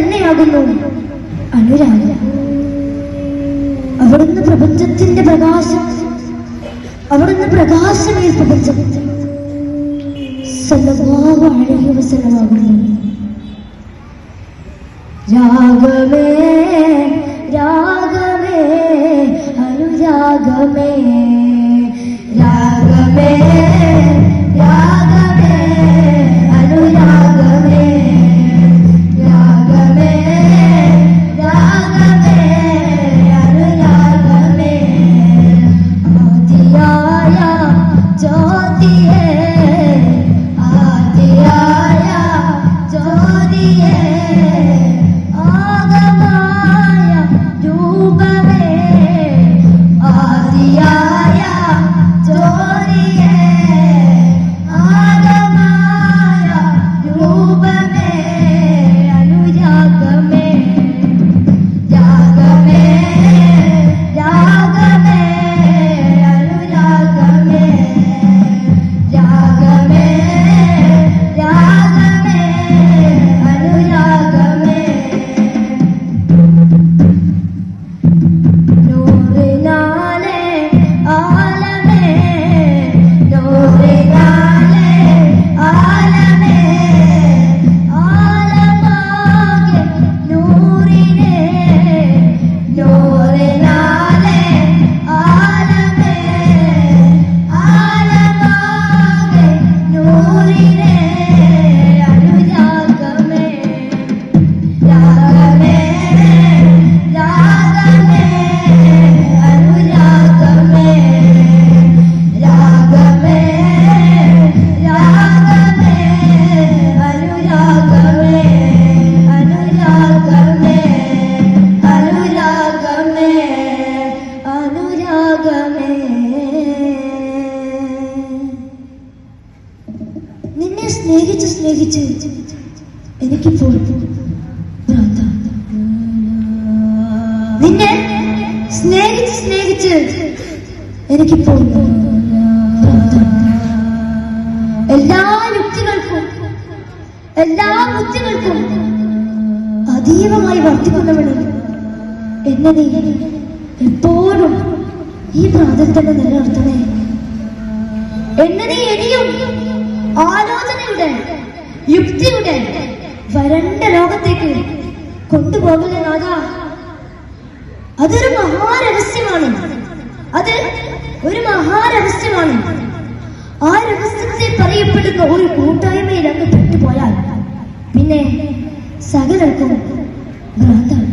തന്നെയാകുന്നു. അനുരാഗം. അവിടുന്ന് പ്രപഞ്ചത്തിന്റെ പ്രകാശം അവിടുന്ന് പ്രകാശമേ പ്രപഞ്ചം. സ്വന്തമാകുന്നു. രാഗമേ സ്നേഹിച്ച് സ്നേഹിച്ച് തോന്നുന്നു എല്ലാ യുക്തികൾക്കും എല്ലാ ബുദ്ധികൾക്കും അതീവമായി വർദ്ധിക്കുന്നവളിൽ എന്നെ നീ എപ്പോഴും ഈ പ്രാതൽ നിലനിർത്തണേ. എന്നെ നീ ഇനിയും ആലോചനയുടെ യുക്തിയുടെ വരണ്ട ലോകത്തേക്ക് കൊണ്ടുപോകുന്ന നാദാ അതൊരു മഹാരഹസ്യമാണ്. അത് ഒരു മഹാരഹസ്യമാണ്. ആ രഹസ്യത്തെ പറയപ്പെടുന്ന ഒരു കൂട്ടായ്മയിൽ അങ്ങ് പെട്ടുപോയാൽ പിന്നെ സകലർക്കും ഭ്രാന്താണ്.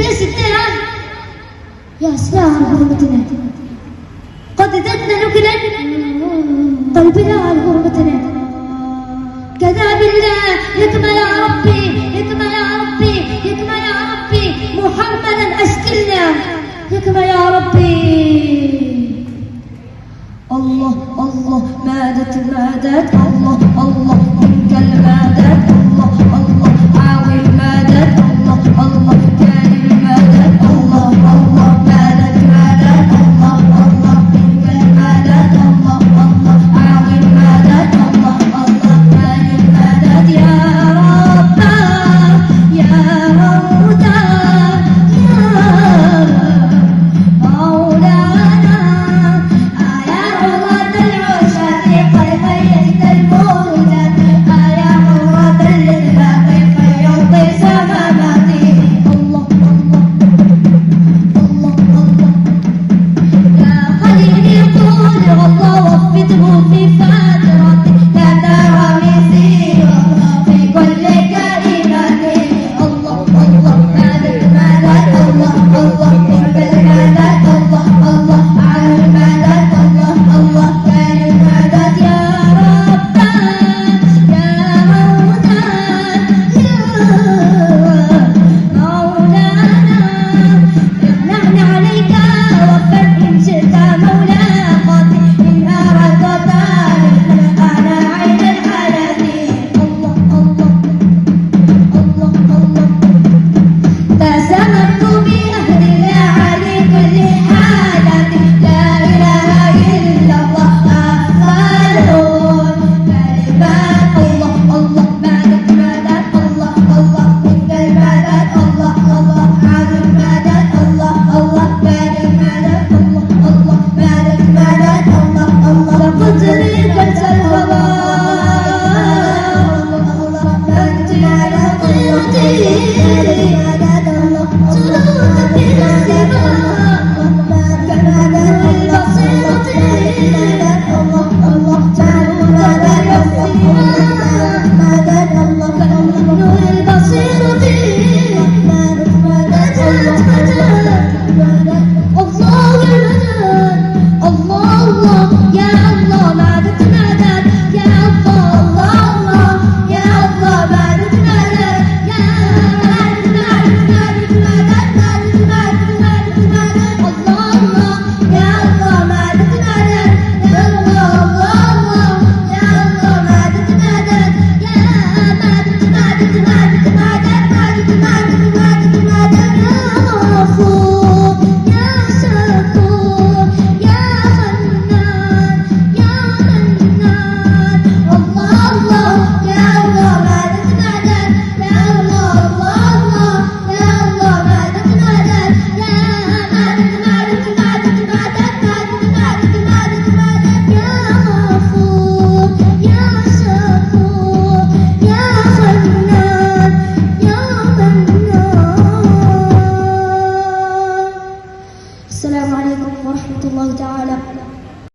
السنة ستان يا سلام على غربتنا. قد دن نكلا قلبنا على غربتنا. كذا بالله يكمل يا ربي يكمل يا ربي يكمل يا ربي محمدا أشكلنا. يكمل يا ربي. الله الله مادت مادت